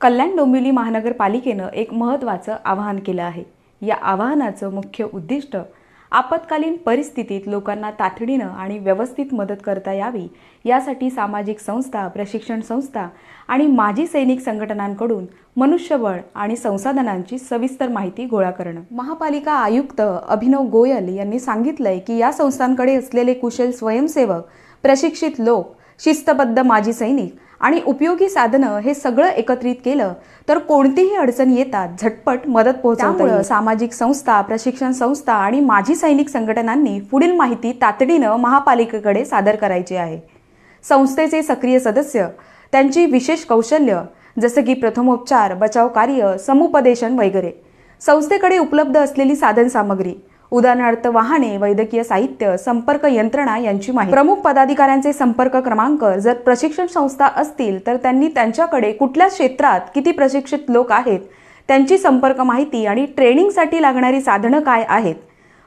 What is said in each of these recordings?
कल्याण डोंबिवली महानगरपालिकेनं एक महत्त्वाचं आवाहन केलं आहे. या आवाहनाचं मुख्य उद्दिष्ट आपत्कालीन परिस्थितीत लोकांना तातडीनं आणि व्यवस्थित मदत करता यावी यासाठी सामाजिक संस्था प्रशिक्षण संस्था आणि माजी सैनिक संघटनांकडून मनुष्यबळ आणि संसाधनांची सविस्तर माहिती गोळा करणं. महापालिका आयुक्त अभिनव गोयल यांनी सांगितलंय की या संस्थांकडे असलेले कुशल स्वयंसेवक प्रशिक्षित लोक शिस्तबद्ध माजी सैनिक आणि उपयोगी साधनं हे सगळं एकत्रित केलं तर कोणतीही अडचण येतात झटपट मदत पोहोचवता सामाजिक संस्था प्रशिक्षण संस्था आणि माजी सैनिक संघटनांनी पुढील माहिती तातडीनं महापालिकेकडे सादर करायची आहे. संस्थेचे सक्रिय सदस्य त्यांची विशेष कौशल्य जसं की प्रथमोपचार बचाव कार्य समुपदेशन वगैरे. संस्थेकडे उपलब्ध असलेली साधन सामग्री उदाहरणार्थ वाहने वैद्यकीय साहित्य संपर्क यंत्रणा यांची माहिती. प्रमुख पदाधिकाऱ्यांचे संपर्क क्रमांक जर प्रशिक्षण संस्था असतील तर त्यांनी त्यांच्याकडे कुठल्या क्षेत्रात किती प्रशिक्षित लोक आहेत त्यांची संपर्क माहिती आणि ट्रेनिंगसाठी लागणारी साधनं काय आहेत?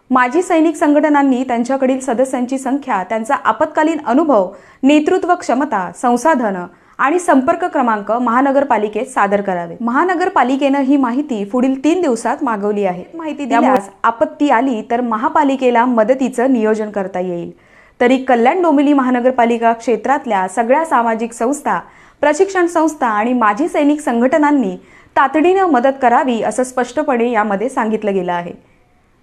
माजी सैनिक संघटनांनी त्यांच्याकडील सदस्यांची संख्या त्यांचा आपत्कालीन अनुभव नेतृत्व क्षमता संसाधनं आणि संपर्क क्रमांक महानगरपालिकेत सादर करावे. महानगरपालिकेनं ही माहिती पुढील तीन दिवसात मागवली आहे. माहिती दिल्यास आपत्ती आली तर महापालिकेला मदतीचं नियोजन करता येईल. तरी कल्याण डोंबिवली महानगरपालिका क्षेत्रातल्या सगळ्या सामाजिक संस्था प्रशिक्षण संस्था आणि माजी सैनिक संघटनांनी तातडीनं मदत करावी असं स्पष्टपणे यामध्ये सांगितलं गेलं आहे.